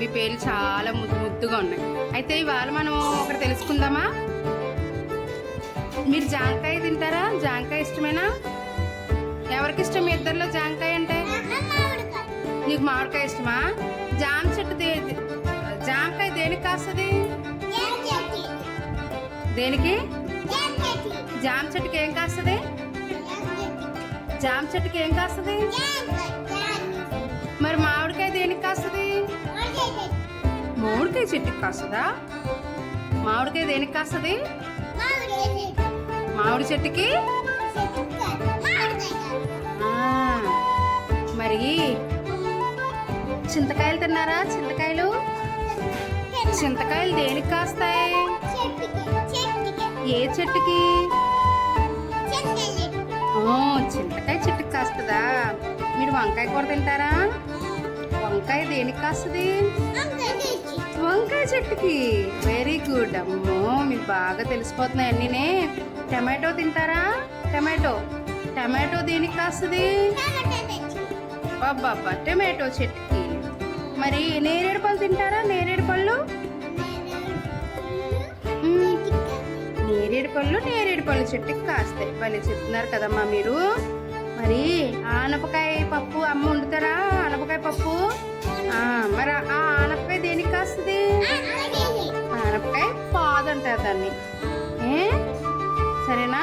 మీ పేర్లు చాలా ముద్దు ముద్దుగా ఉన్నాయి. అయితే ఇవాళ మనం ఒకటి తెలుసుకుందామా? మీరు జాంకాయ తింటారా? జాంకాయ ఇష్టమేనా? ఎవరికి ఇష్టం మీ ఇద్దరిలో జాంకాయ అంటే? నీకు మామిడికాయ ఇష్టమా? జామ చెట్టు దే జామకాయ దేనికి కాస్తుంది? దేనికి? జామ చెట్టుకి ఏం కాస్తుంది? జామ చెట్టుకి ఏం కాస్తుంది? మామిడికాయ చెట్టుకి కాస్తుందా? మామిడికాయ దేనికి కాస్తుంది? మామిడి చెట్టుకి? మరి చింతకాయలు తిన్నారా చింతకాయలు? చింతకాయలు దేనికి కాస్తాయి? ఏ చెట్టుకి? చింతకాయ చెట్టుకి కాస్తుందా? మీరు వంకాయ కూర తింటారా? వంకాయ దేనికి కాస్తుంది? చెట్టుకి. వెరీ గుడ్ అమ్మో మీకు బాగా తెలిసిపోతున్నాయి అన్నీనే. టమాటో తింటారా? టమాటో టమాటో దేనికి కాస్తుంది? అబ్బబ్బా టమాటో చెట్టుకి. మరి నేరేడు పళ్ళు తింటారా? నేరేడు పళ్ళు. నేరేడు పళ్ళు నేరేడు పళ్ళు చెట్టుకి కాస్తాయి. భలే చెప్తున్నారు కదమ్మా మీరు. మరి ఆనపకాయ పప్పు అమ్మ వండుతారా? ఆనపకాయ పప్పు? అంటారు దాన్ని ఏ సరేనా